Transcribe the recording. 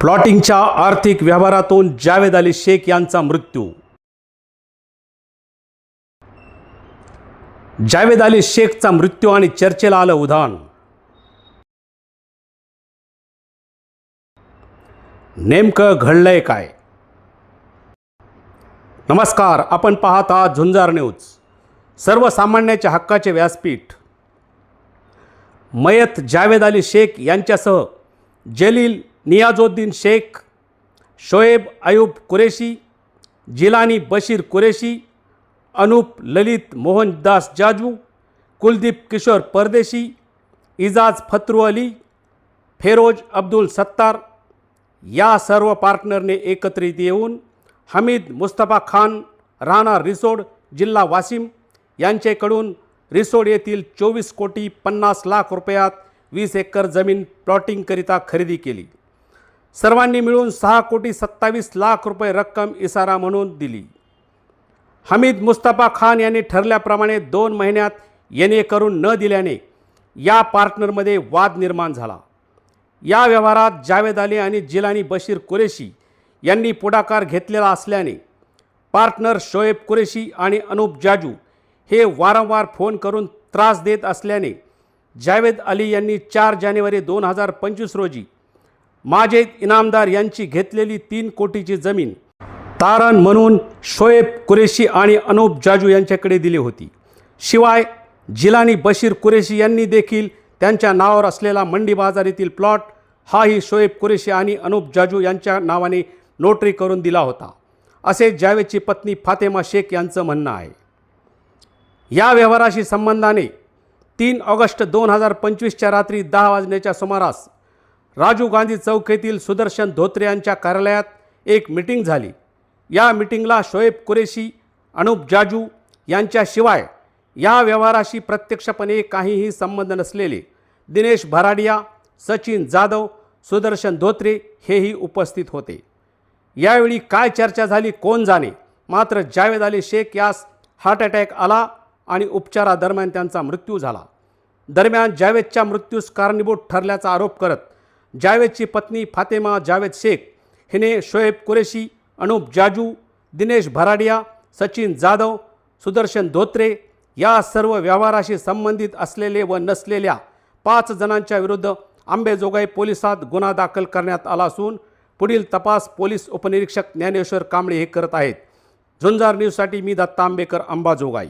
प्लॉटिंगच्या आर्थिक व्यवहारातून जावेद अली शेख यांचा मृत्यू. जावेद अली शेखचा मृत्यू आणि चर्चेला आलं उधाण. नेमकं घडलंय काय? नमस्कार आपण पाहत आहात झुंजार न्यूज. सर्वसामान्याच्या हक्काचे व्यासपीठ. मयत जावेद अली शेख यांच्यासह जलील नियाजोद्दीन शेख शोएब अयूब कुरेशी जिलानी बशीर कुरेशी अनूप ललित मोहनदास जाजू कुलदीप किशोर परदेशी इजाज फत्रू अली फेरोज अब्दुल सत्तार या सर्व पार्टनरने एकत्रित येऊन हमीद मुस्तफा खान राणा रिसोड जिल्हा वाशिम यांच्याकडून रिसोड येथील चोवीस कोटी पन्नास लाख रुपयात वीस एकर जमीन प्लॉटिंगकरिता खरेदी केली. सर्वांनी मिळून सहा कोटी सत्तावीस लाख रुपये रक्कम इसारा म्हणून दिली. हमीद मुस्तफा खान यांनी ठरल्याप्रमाणे दोन महिन्यात येणे करून न दिल्याने या पार्टनरमध्ये वाद निर्माण झाला. या व्यवहारात जावेद अली आणि जिलानी बशीर कुरेशी यांनी पुढाकार घेतलेला असल्याने पार्टनर शोएब कुरेशी आणि अनुप जाजू हे वारंवार फोन करून त्रास देत असल्याने जावेद अली यांनी चार जानेवारी दोन हजार पंचवीस रोजी माजेद इनामदार यांची घेतलेली तीन कोटीची जमीन तारण म्हणून शोएब कुरेशी आणि अनुप जाजू यांच्याकडे दिली होती. शिवाय जिलानी बशीर कुरेशी यांनी देखील त्यांच्या नावावर असलेला मंडी बाजार येथील प्लॉट हाही शोएब कुरेशी आणि अनुप जाजू यांच्या नावाने नोटरी करून दिला होता. असे जावेदची पत्नी फातेमा शेख यांचं म्हणणं आहे. या व्यवहाराशी संबंधाने तीन ऑगस्ट दोन हजार पंचवीसच्या रात्री दहा वाजण्याच्या सुमारास राजीव गांधी चौक येथील सुदर्शन धोत्रे यांच्या कार्यालयात एक मिटिंग झाली. या मिटिंगला शोएब कुरेशी अनुप जाजू यांच्याशिवाय या व्यवहाराशी प्रत्यक्षपणे काहीही संबंध नसलेले दिनेश भराडिया सचिन जाधव सुदर्शन धोत्रे हेही उपस्थित होते. यावेळी काय चर्चा झाली कोण जाणे? मात्र जावेद अली शेख यास हार्ट अटॅक आला आणि उपचारादरम्यान त्यांचा मृत्यू झाला. दरम्यान जावेदच्या मृत्यूस कारणीभूत ठरल्याचा आरोप करत जावेदची पत्नी फातेमा जावेद शेख हिने शोएब कुरेशी अनुप जाजू दिनेश भराडिया सचिन जाधव सुदर्शन धोत्रे या सर्व व्यवहाराशी संबंधित असलेले व नसलेल्या पाच जणांच्या विरुद्ध आंबेजोगाई पोलिसात गुन्हा दाखल करण्यात आला असून पुढील तपास पोलीस उपनिरीक्षक ज्ञानेश्वर कांबळे हे करत आहेत. झुंजार न्यूजसाठी मी दत्ता आंबेकर अंबाजोगाई.